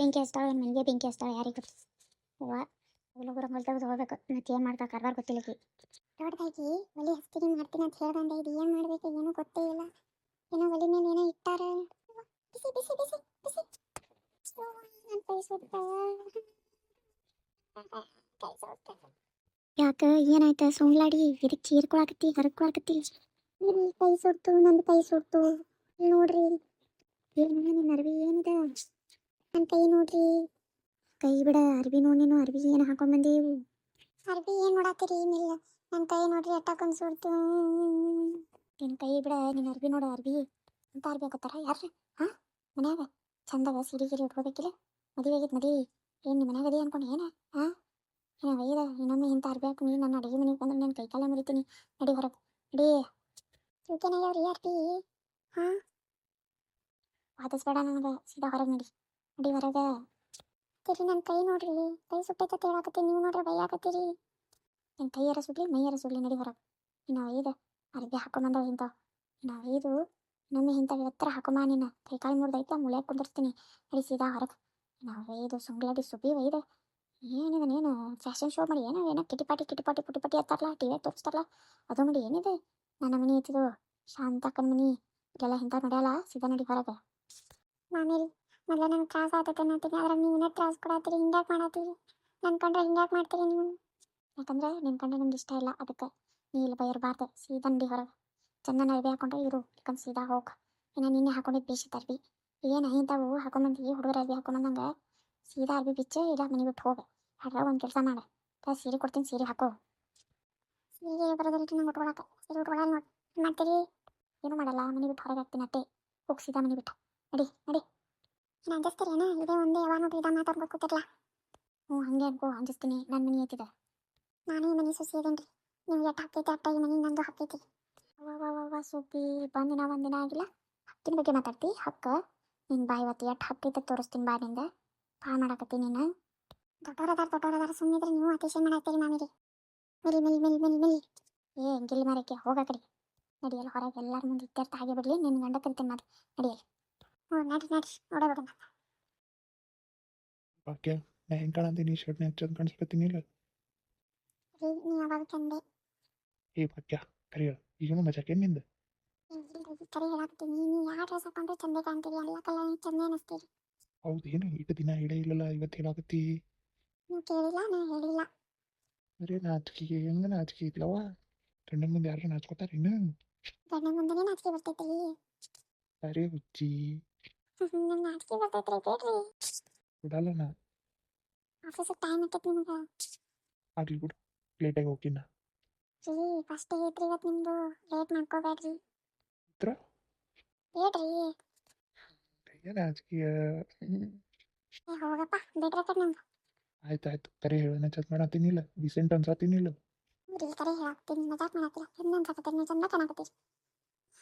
ಬೆಂಕಿ ಹಚ್ತಾವ ಏನು ಮನೆಗೆ ಬೆಂಕಿ ಹಚ್ತಾವ ಯಾರಿಗೆ? ಅವ್ವ ಹುಡುಗರು ಹೊಲ ತೆಗೆದು ಹೋಗ್ಬೇಕು. ಮತ್ತೆ ಏನು ಮಾಡ್ತಾ ಕಾರ್ಬಾರ್ ಗೊತ್ತಿಲ್ಲ ಆಕಿ ದೊಡ್ಡದಾಗಿ ಒಲಿ ಹಚ್ತೀನಿ ಮಾಡ್ತೀನಿ ಅಂತ ಹೇಳ್ದಂದೆ ಇದು ಏನು ಮಾಡ್ಬೇಕು ಏನೂ ಗೊತ್ತೇ ಇಲ್ಲ. ಏನೋ ಒಲಿ ಮೇಲೆ ಏನೋ ಇಟ್ಟಾರ. ಬಿಸಿ ಬಿಸಿ ಬಿಸಿ ಬಿಸಿ. ನನ್ನ ಸುತ್ತ ಯಾಕ ಏನಾಯ್ತ? ಇದಕ್ಕೆ ಚೀರ್ಕೊಳಕತ್ತಿ ಹರ್ಕೊಳಕತ್ತಿ? ಇಲ್ಲಿ ಕೈ ಸುಡ್ತು ನಂದು ಕೈ ಸುಡ್ತು. ನೋಡ್ರಿ. ಏನು ನಿನ್ನ ಅರ್ವಿ ಏನಿದೆ? ನನ್ನ ಕೈ ನೋಡ್ರಿ. ಕೈ ಬಿಡ ಅರ್ಬಿ ನೋಡಿ ನೀನು ಅರ್ಬಿ ಏನು ಹಾಕೊಂಡ್ ಅರ್ಬಿ ಏನು ನೋಡತ್ತೀರಿ ಏನಿಲ್ಲ ನನ್ನ ಕೈ ನೋಡ್ರಿ ಅಟ್ಟಾಕೊಂಡ್ ಸುಡ್ತು ನಿನ್ನ ಕೈ ಬಿಡ ನಿನ್ನ ಅರ್ಬಿ ನೋಡ ಅರ್ಬಿ. ಅಂತ ಅರ್ಬಿ ಹಾಕೋತಾರ ಯಾರ್ರಿ? ಹಾ? ಮನ್ಯಾಗ? ಚಂದಾಗ ಸಿರಿ ಗಿರಿ ಉಟ್ಕೋಬೇಕಿಲ್ಲ? ಮದುವೆ ಆಗಿತ್ತು ಮದುವೆ. ಏನು ನಿಮ್ಮ ಮನ್ಯಾಗ ಅದಿ ಅನ್ಕೊಂಡು ಏನ? ಹಾ? ಏನ ಒಯ್ದ ಇನ್ನೊಮ್ಮೆ ಇಂಥ ಅರ್ಬಿ ಹಾಕು ನೀನು ನನ್ನ ಅಡುಗೆ ಮನೆಗೆ ಬಂದ್ರೆ ನಾನು ಕೈ ಕಾಲ ಮುರಿತೀನಿ. ನಡಿ ಹೊರಗೆ. ನಡಿ. ಚೂಕೆನಾಗ್ಯಾವ್ರಿ ಅರ್ಬಿ. ಹಾ? ವಾದಿಸ್ಬೇಡ ನನಗೆ. ಸೀದಾ ಹೊರಗೆ ನಡಿ. ನಡಿ ಹೊರಗೆ ತಿರಿ ನನ್ನ ಕೈ ನೋಡ್ರಿ, ಕೈ ಸುಟ್ಟೈತೆ ಹೇಳಾಕತ್ತೀನಿ, ನೀವು ನೋಡ್ರಿ ಬೈಯಾಕತ್ತೀರಿ ನನ್ನ ಕೈಯಾರ ಸುಡ್ಲಿ ಮೈಯರ ಸುಡ್ಲಿ ನಡಿ ಹೊರಗೆ. ಇನ್ನು ಐದು, ಅರ್ಬಿ ಹಾಕೊಂಬಂದವ ಇಂಥ ಐದು, ಇನ್ನೊಮ್ಮೆ ಇಂಥವು ಎತ್ತರ ಹಾಕೊಂಬ ನಿನ್ನ ಕೈ ಕಾಲು ಮುರಿದೈತೆ ಮುಳ್ಯಾಕ ಕುಂದಿರ್ತೀನಿ. ನಡಿ ಸೀದಾ ಹೊರಗೆ. ನಾವು ಇದು ಸುಂಗ್ಲಾಡಿ ಸುಬ್ಬಿ ಒಯ್ದು. ಏನಿದೆ ನೀನು? ಫ್ಯಾಷನ್ ಶೋ ಮಾಡಿ ಏನೋ ಏನೋ ಕಿಟಿಪಾಟಿ ಕಿಟಿಪಾಟಿ ಪುಟಿಪಾಟಿ ಹತ್ತಾರಲ್ಲ ಟಿ ವಿ ತೋರಿಸ್ತಾರಲ್ಲ ಅದು ಮಾಡಿ ಏನಿದೆ? ನನ್ನ ಮನೆ ಐತಿದು ಶಾಂತಕ್ಕನ ಮನೆ ಇದೆಲ್ಲ ಇಂಥ ನಡೆಯಲ್ಲ ಸೀದಾ ನಡಿ ಹೊರಗೆ. ಮಾಮೇಲಿ ಮೊದಲ ನಂಗೆ ತ್ರಾಸ ಆತೈತೆ ಅನ್ನತ್ತೀನಿ ಆದ್ರೆ ನೀವು ತ್ರಾಸ ಕೊಡತ್ತೀರಿ ಹಿಂಗ್ಯಾಕೆ ಮಾಡತ್ತೀರಿ? ನನ್ನ ಕಂಡ್ರೆ ಹಿಂಗ್ಯಾಕೆ ಮಾಡ್ತೀರಿ ನೀವು? ಯಾಕಂದ್ರೆ ನಿನ್ನ ಕಂಡ್ರೆ ನಮ್ಗೆ ಇಷ್ಟ ಇಲ್ಲ, ಅದಕ್ಕೆ ನೀ ಇಲ್ಲಿ ಬೈರಬಾರ್ದೆ, ಸೀದಾ ನಡಿ ಹೊರಗೆ. ಚಂದನ ಅರ್ಬಿ ಹಾಕೊಂಡ್ರೆ ಇರು ಇಲ್ಕಂದ್ ಸೀದಾ ಹೋಗಿ. ಇನ್ನು ನಿನ್ನೆ ಹಾಕೊಂಡಿದ್ದು ಬೇಸಿತ್ತು ಅರ್ಬಿ ಏನು ಇಂಥವು ಹಾಕೊಂಬಂದು ಹುಡುಗರ ಅರ್ಬಿ ಹಾಕೊಂಬಂದಂಗೆ ಸೀದಾ ಅರ್ಬಿ ಬಿಚ್ಚು ಇಲ್ಲ ಮನೆ ಬಿಟ್ಟು ಹೋಗು. ಅದ್ರ ಒಂದು ಕೆಲಸ ಮಾಡು. ಸೀರೆ ಕೊಡ್ತೀನಿ, ಸೀರೆ ಹಾಕು. ಸೀರೆ ಬರೋದಿಲ್ಲ ನಂಗೆ ಉಟ್ಕೊಳಕ್ಕೆ? ಸೀರೆ ಉಟ್ಕೊಳಲ್ಲ ನೋಡಿ. ಮಾಡ್ತೀರಿ? ಏನು ಮಾಡಲ್ಲ, ಮನೆ ಬಿಟ್ಟು ಹೊರಗೆ ಹಾಕ್ತೀನಿ ಅಟ್ಟೆ. ಹೋಗಿ ಸೀದಾ ಮನೆ ಬಿಟ್ಟು. ನಡಿ ನಡಿ. ನಾನು ಅಂಜಿಸ್ತೀರೇನ ಇದೇ ಒಂದೇ ಯಾವ ನೋಡ್ರಿ ಇದ ಮಾತಾಡ್ಬೇಕು ಕೂತಿರ್ಲ? ಹ್ಞೂ, ಹಂಗೆ ಅನ್ಕೋ ಅಂಜಿಸ್ತೀನಿ ನನ್ನ ಮನೆ ಐತಿದೆ ನಾನು ಈ ಮನೆ ಸೊಸಿ ಅದೇನ್ರಿ ನೀವು ಎಟ್ಟು ಹಾಕೈತಿ ಅಟ್ಟ ಈ ಮನೆ? ನಂದು ಹಾಕೈತಿ ಅವ್ವ ಸುಬ್ಬಿ ಬಂದಿನ ಒಂದಿನ ಆಗಿಲ್ಲ. ಹಕ್ಕಿನ ಬಗ್ಗೆ ಮಾತಾಡ್ತಿ? ಹಕ್ಕ. ನಿನ್ನ ಬಾಯಿ ಇವತ್ತು ಎಟ್ಟು ಹಕ್ಕೈತೆ ತೋರಿಸ್ತೀನಿ ಬಾ ನಿಂದ. ಭಾಳ ಮಾಡಾಕತ್ತಿ ನೀನು. ದೊಡ್ಡವರದಾರ ದೊಡ್ಡವರದಾರ ಸುಮ್ಮನಿದ್ರೆ ನೀವು. ಅತಿಶಯ ಮಾಡಾಕ್ತೀರಿ ಮಾಮಿರಿ. ಮಿಲ್ ಮಿಲ್ ಮಿಲ್ ಮಿಲ್ ಮಿಲ್. ಏ, ಗಿಲ್ ಮಾರಕ್ಕೆ ಹೋಗಕಡಿ ನಡಿಯಲ್ಲ, ಹೊರಗೆ ಎಲ್ಲರ ಮುಂದೆ ಇತ್ಯರ್ಥ ಆಗಿಬಿಡ್ಲಿ ಬಿಡಲಿ. ನಿನ್ನ ಗಂಡ ಕರಿತೀನಿ ಮಾಡಿ ನಡಿಯಲ್ಲ. ಹ್ಞೂ ನಡ್ರಿ ನಡ್ರಿ ನೋಡೋಣ ಭಾಗ್ಯ ನಾ ಹೆಂಗೆ ಕಾಣಂತೀನಿ ಶರ್ಟ್ನ ಚಂದ ಕಾಣಿಸ್ಕೊತೀನಿ ಇಲ್ಲ ರೀ ನೀವು ಯಾವಾಗ ಚಂದೆ ಏ ಭಾಗ್ಯ ಕರಿಯ ಈಗೇನು ಮಜಾಕೆ ನಿಂದ? ಕರೆ ಹೇಳಾಕ್ತೀನಿ ನೀವು ಯಾವ ಡ್ರೆಸ್ ಹಾಕೊಂಡ್ರೆ ಚಂದ ಕಾಣ್ತೀರಿ? ಎಲ್ಲ ಕಲರ್ ಚಂದ ಅನಿಸ್ತೀರಿ. ಹೌದೇನು ಇಟ್ಟು ದಿನ ಹೇಳೇ ಇಲ್ಲಲ್ಲ ಇವತ್ತು ಹೇಳಾಕತ್ತಿ? ನೀವು ಕೇಳಿಲ್ಲ ನಾ ಹೇಳಿಲ್ಲ. ಅರೆ ನಾಚಿಕೆ ಹೆಂಗ ನಾಚಿಕೆ ಇದ್ಲವ ಗಂಡನ ಮುಂದೆ ಯಾರು ನಾಚ್ಕೋತಾರ ಇನ್ನು? ಗಂಡ ಮುಂದೆನೇ ನಾಚಿಕೆ ಬರ್ತೈತ್ರಿ. ಅರೆ ಹುಚ್ಚಿ. ಬಿಡಲ್ಲ ನಾ ಆಫೀಸಿಗೆ ಟೈಮ್ ಆಕೈತಿ ನಿಮ್ಗೆ ಆಗ್ಲಿ ಬಿಡು ಲೇಟಾಗಿ ಹೋಗಿನ ರೀ ಫಸ್ಟ್ ಐತ್ರಿ ಇವತ್ತು ನಿಮ್ಮದು ಲೇಟ್ ಮಾಡ್ಕೋಬೇಡ್ರಿ. ಹತ್ರ? ಬೇಡ್ರಿ ಏನು ನಾಚಿಕೆ ಏ ಹೋಗಪ್ಪ ಬೇಡ್ರ ಕಡೆ ನಂಗೆ ಆಯ್ತು ಆಯ್ತು ಕರೆ ಹೇಳೋಣ ಚಂದ ಮಾಡತ್ತೀನಿಲ್ಲ ರೀಸೆಂಟ್ ಅನ್ಸತ್ತೀನಿಲ್ಲ ರೀ ಕರೆ ಹೇಳಾಕ್ತೀನಿ ಮಜಾಕ್ ಮಾಡತ್ತಿಲ್ಲ ಹೆಣ್ಣು ಅನ್ಸಕತ್ತೀರಿ ನೀವು ಚಂದ ಕಾಣಕತ್ತೀರಿ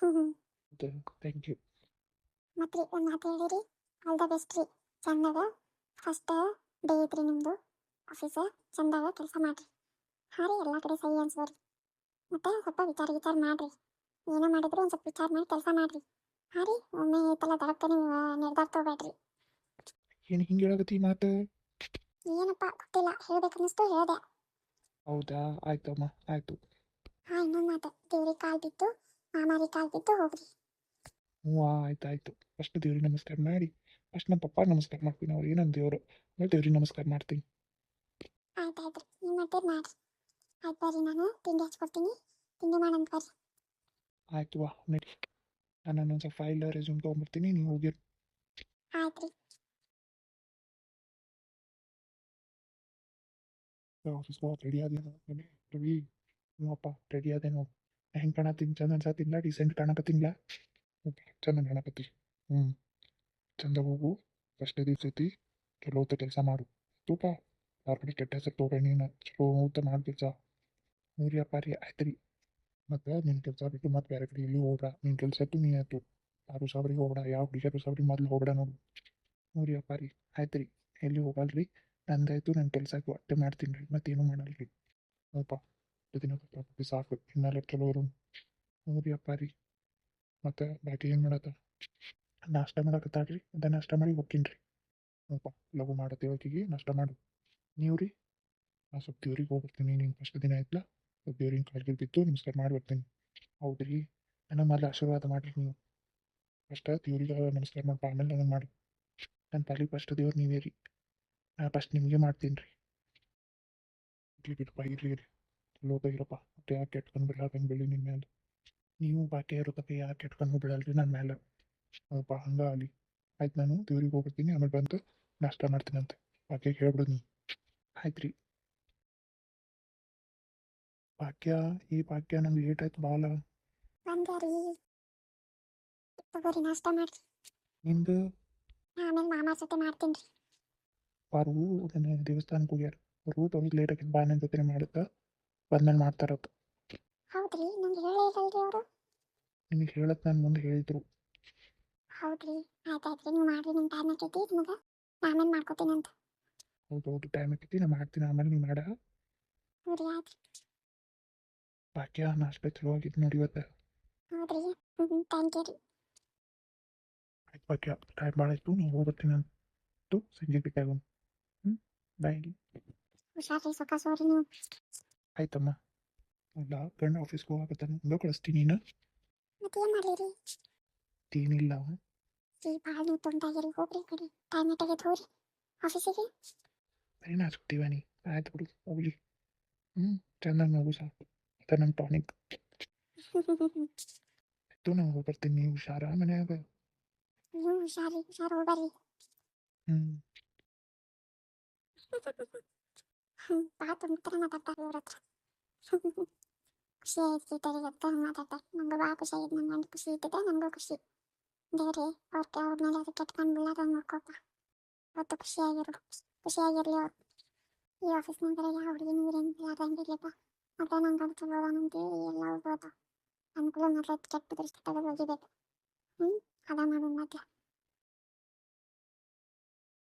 ಹ್ಞೂ ಹ್ಞೂ ಥ್ಯಾಂಕ್ ಯು ಮತ್ತೆ ಒಂದು ಮಾತು ಹೇಳಿರಿ ಆಲ್ ದ ಬೆಸ್ಟ್ ರೀ. ಚಂದಾಗ. ಫಸ್ಟ್ ಡೇ ಐತ್ರಿ ನಿಮ್ಮದು ಆಫೀಸ ಚಂದಾಗ ಕೆಲಸ ಮಾಡಿರಿ. ಹಾಂ ರೀ ಎಲ್ಲ ಕಡೆ ಸಹಿ ಅನ್ಸೋರಿ ಮತ್ತೆ ಸ್ವಲ್ಪ ವಿಚಾರ ವಿಚಾರ ಮಾಡಿರಿ. ಏನೋ ಮಾಡಿದ್ರು ಒಂದು ಸ್ವಲ್ಪ ವಿಚಾರ ಮಾಡಿ ಕೆಲಸ ಮಾಡಿರಿ. ಹಾರಿ ರೀ ಒಮ್ಮೆ ಐತಲ್ಲ ದಡಕ್ಕೆ ನೀವು ನಿರ್ಧಾರ ತಗೋಬೇಡ್ರಿ. ಏನು ಹಿಂಗೆ ಹೇಳಕತ್ತಿ ಮಾತು? ಏನಪ್ಪ ಗೊತ್ತಿಲ್ಲ. ಹೇಳ್ಬೇಕನ್ನಿಸ್ತು ಹೇಳ್ದೆ. ಹೌದಾ? ಆಯ್ತಮ್ಮ ಆಯ್ತು. ಹಾಂ ಇನ್ನೊಂದು ಮಾತು. ದೇವ್ರಿಗೆ ಕಾಲ್ ಬಿತ್ತು ಮಾಮಾರಿ ಕಾಲ್ ಬಿತ್ತು ಹೋಗ್ರಿ. ಹ್ಞೂ ಆಯ್ತು ಆಯ್ತು ಫಸ್ಟ್ ದೇವ್ರಿಗೆ ನಮಸ್ಕಾರ ಮಾಡಿ ಫಸ್ಟ್ ನಮ್ಮ ಪಪ್ಪ ನಮಸ್ಕಾರ ಮಾಡ್ತೀನಿ. ಅವ್ರು ಏನಂದ ದೇವರು ಆಮೇಲೆ ದೇವ್ರಿಗೆ ನಮಸ್ಕಾರ ಮಾಡ್ತೀನಿ. ಆಯ್ತು ಆಯ್ತು. ರೀ ನೀವು ಮಾಡ್ತೀರಿ ಮಾಡಿರಿ ಆಯ್ತು ಬರ್ರಿ ನಾನು ತಿಂಡಿ ಹಚ್ಕೊಡ್ತೀನಿ ತಿಂಡಿ ಬರ್ರಿ. ಆಯ್ತು ವಾ ನಡಿ. ನಾನು ಒಂದು ಸ್ವಲ್ಪ ಫೈಲ್ ರೆಸ್ಯೂಮ್ ತೊಗೊಂಬರ್ತೀನಿ ನೀವು ಹೋಗಿರಿ ಆಯ್ತು ರೀ. ಆಫೀಸ್ಗೆ ಹೋಗಿ ರೆಡಿ ಆದೇನು ಮನೆ ರವಿ ನಿಮ್ಮಪ್ಪ ರೆಡಿ ಆದೇನು ಹೆಂಗೆ ಕಾಣತ್ತೀನಿ? ಚಂದ ಅನ್ಸತ್ತಿಲ್ಲ ಡಿಸೆಂಟ್ ಕಾಣಕತ್ತಿಲ್ಲ ಓಕೆ ಚಂದ ಗಣಪತಿ ಹ್ಞೂ ಚಂದ ಹೋಗು ಫಸ್ಟ್ ದಿವ್ಸ ಐತಿ ಚಲೋ ಹೊತ್ತ ಕೆಲಸ ಮಾಡು ತೂಪ ಕಡೆ ಕೆಟ್ಟ ಹೆಸರು ತೊಗೊಬೇಡ ನೀನು ಚಲೋ ಊತ ಮಾಡಿ ಕೆಲಸ ಮೂರಿ ಅಪ್ಪಾರಿ ಆಯ್ತು ರೀ ಮತ್ತು ನಿನ್ನ ಕೆಲಸ ಬಿಟ್ಟು ಮತ್ತೆ ಬೇರೆ ಕಡೆ ಎಲ್ಲಿ ಹೋಗ್ರ ನಿನ್ನ ಕೆಲಸ ಇತ್ತು ನೀ ಆಯ್ತು ಯಾರು ಸಾವಿರ ಹೋಗ್ಬೇಡ ಯಾವ ಹುಡುಗಿಯರು ಸಾವಿರಿಗೆ ಮೊದಲು ಹೋಗ್ಬೇಡ ನೋಡು ಮೂರಿ ವ್ಯಾಪಾರಿ ರೀ ಆಯ್ತು ರೀ ಎಲ್ಲಿ ಹೋಗಲ್ರಿ ನಂದಾಯ್ತು ನನ್ನ ಕೆಲಸ ಅಟ್ಟೆ ಮಾಡ್ತೀನಿ ರೀ ಮತ್ತೇನು ಮಾಡಲ್ಲ ರೀ ಹೌದಪ್ಪ ದಿನ ಸಾಕು ಇನ್ನೆಲ್ಲ ಚಲೋ ಇರು ನೋಡಿ ಅಪ್ಪ ರೀ ಮತ್ತು ಬಾಕಿ ಏನು ಮಾಡತ್ತ ನಾಷ್ಟ ಮಾಡಕತ್ತಾಗ್ರಿ ಅದ ನಾಷ್ಟ ಮಾಡಿ ಹೋಗ್ತೀನಿ ರೀ ಅಪ್ಪ ಲಘು ಮಾಡತ್ತೆ ದೇವಕಿಗೆ ನಾಷ್ಟ ಮಾಡು. ನೀವು ರೀ ನಾ ಸ್ವಲ್ಪ ದೇವ್ರಿಗೆ ಹೋಗ್ಬರ್ತೀನಿ ನಿಂಗೆ ಫಸ್ಟ್ ದಿನ ಆಯ್ತಲ್ಲ ಸ್ವಲ್ಪ ದೇವ್ರಿಗೆ ಕಾಲ್ಗೆ ಬಿದ್ದು ನಮಸ್ಕಾರ ಮಾಡಿ ಬರ್ತೀನಿ ಹೌದು ರೀ ನನಗೆ ಮೊದಲು ಆಶೀರ್ವಾದ ಮಾಡಿರಿ ನೀವು. ಫಸ್ಟ್ ದೇವ್ರಿಗೆ ನಮಸ್ಕಾರ ಮಾಡಿ ಆಮೇಲೆ ನನಗೆ ಮಾಡಿ. ನನ್ನ ಪಾಲಿ ಫಸ್ಟ್ ದೇವ್ರು ನೀವೇ ರೀ ನಾ ಫಸ್ಟ್ ನಿಮಗೆ ಮಾಡ್ತೀನಿ ರೀ ಇರ್ಲಿ ಬಿಡಪ್ಪ, ಇರ್ಲಿ ಲೋಕ ಇರಪ್ಪ. ಮತ್ತೆ ಯಾಕೆ ಕೆಟ್ಕೊಂಡು ಬಿಡಾಕಂಗೆ ಬೆಳಿ ನಿಮ್ಮ ಮೇಲೆ ನೀವು ಬಾಕಿ ಇರೋದಕ್ಕೆ ಯಾಕೆ ಕೆಟ್ಕೊಂಡು ಬಿಡಲ್ರಿ ನನ್ನ ಮೇಲೆ ಅಪ್ಪ ಹಂಗ ಆಗಲಿ. ಆಯ್ತು ನಾನು ದೇವ್ರಿಗೆ ಹೋಗ್ಬಿಡ್ತೀನಿ ಆಮೇಲೆ ಬಂದು ನಾಷ್ಟ ಮಾಡ್ತೀನಿ ಅಂತ. ಬಾಕಿ ಹೇಳ್ಬಿಡು ನೀ ಆಯ್ತು ರೀ. ಭಾಗ್ಯ ಈ ಭಾಗ್ಯ ನಂಗೆ ಲೇಟ್ ಆಯ್ತು ಬಾಲ. ತಗೋರಿ ನಾಷ್ಟ ಮಾಡ್ರಿ ನಿಂದು? ಆಮೇಲೆ ಮಾಮ ಜೊತೆ ಮಾಡ್ತೀನಿ ರೀ. ಪಾರು ದೇವಸ್ಥಾನಕ್ಕೆ ಹೋಗ್ಯಾರ. ಅವರು ತೊಗೊಂಡು ಲೇಟ್ ಆಗಿದ್ದು ಬಾ ನನ್ನ ಜೊತೆ ಮಾಡುತ್ತಾ ಬಂದ್ಮೇಲೆ ಮಾಡ್ತಾರತ್ತು ಹೌದ್ರಿ ನಂಗೆ ಹೇಳೇ ಇರಲ್ರಿ ಅವರು? ನಿಮಗೆ ಹೇಳಕ್ಕೆ ನಾನು ಮುಂದೆ ಹೇಳಿದ್ರು. ಹೌದ್ರಿ ಆಯ್ತಾಯ್ತ್ರಿ ನೀವು ಮಾಡ್ರಿ ನಿಮ್ಮ ಟೈಮ್ ಆಕೈತಿ ನಿಮಗೆ? ನಾನೇನು ಮಾಡ್ಕೋತೀನಿ ಅಂತ. ಹೌದು ಹೌದು ಟೈಮ್ ಆಕೈತಿ ನಾ ಮಾಡ್ತೀನಿ ಆಮೇಲೆ ನೀವು ಮಾಡ. ಹ್ಞೂ ರೀ ಆಯ್ತು ಭಾಗ್ಯ ನಾಷ್ಟ ಚಲೋ ಆಗಿತ್ತು ನೋಡಿ ಇವತ್ತು. ಹೌದ್ರಿ ಹ್ಞೂ ಥ್ಯಾಂಕ್ ಯು ರೀ. ಆಯ್ತು ಭಾಗ್ಯ ಟೈಮ್ ಭಾಳ ಆಯ್ತು ನೀವು ಹೋಗ್ಬರ್ತೀನಿ ಅಂತ ಸಂಜೆ ಬೇಕಾಗ ಹ್ಞೂ ಬಾಯ್ ಹುಷಾರಿ ಸೊಕ್ಕ ಸೋರಿ ನೀವು. ಆಯ್ತಮ್ಮ. ಅಲ್ಲ ಗಂಡ ಆಫೀಸ್ಗೆ ಹೋಗಕತ್ತಾನ ಹಂಗ ಕಳಿಸ್ತೀನಿ ನೀನು. ಮತ್ತೆ ಏನು ಮಾಡಲಿ ರೀ? ಏನಿಲ್ಲ ಈ ಭಾಳ ನೀವು ತೊಂದಾಗಿರಿ ಹೋಗ್ರಿ ಕಡೆ. ಟೈಮ್ ಆಟಾಗೈತೆ ಹೋಗ್ರಿ ಆಫೀಸಿಗೆ ಬರೀ ನಾಚ್ಕೊತೀವ ನೀ ಆಯ್ತು ಬಿಡು ಹೋಗ್ಲಿ. ಹ್ಞೂ ಚೆನ್ನಾಗಿ ನೋವು ಸಾಕು. ಮತ್ತೆ ನಮ್ಮ ಟಾನಿಕ್ ಆಯ್ತು ನಾವು ಹೋಗ್ಬರ್ತೀನಿ ನೀವು ಹುಷಾರ ಮನ್ಯಾಗ? ನೀವು ಹುಷಾರಿ ಹುಷಾರು ಹೋಗ್ಬರ್ರಿ ಹ್ಞೂ ಹ್ಞೂ ಭಾಳ ತುಂಬ್ತಾರೆ ಮಾತಾಡ್ತಾರೆ ಇವ್ರ ಹತ್ರ. ಖುಷಿ ಆಯ್ತು ಅಂತ ಮಾತಾಡ್ತಾರೆ ನಂಗೆ ಭಾಳ ಖುಷಿ ಆಗಿದೆ ನಂಗೆ ಗಂಡ ಖುಷಿ ಇರ್ತದೆ ನನಗೂ ಖುಷಿ ದೇವ್ರಿ ಅವ್ರಿಗೆ ಅವ್ರ ಮೇಲೆ ಅದು ಕೆಟ್ಕೊಂಡು ಬೀಳಾರ ನೋಡ್ಕೋಪ ಅವತ್ತು ಖುಷಿಯಾಗಿರು ಖುಷಿಯಾಗಿರಲಿ ಅವ್ರು ಈ ಆಫೀಸ್ನಾಗ ಯಾವ ಹುಡುಗಿ ನೀರೇನು ಯಾರಂಗಿಲ್ಲಪ್ಪ ಮತ್ತೆ ನಂಗೆ ಅದು ಚಲೋದಂತೇಳಿ ಎಲ್ಲ ಹೋಗ್ಬೋದು ಅನುಕೂಲ ಮೊದಲು ಕೆಟ್ಟ ದೃಷ್ಟಿ ತೆಗೆದು ಹೋಗಿಬೇಕು ಹ್ಞೂ ಅದ ಮಾಡೋಣ ಮತ್ತೆ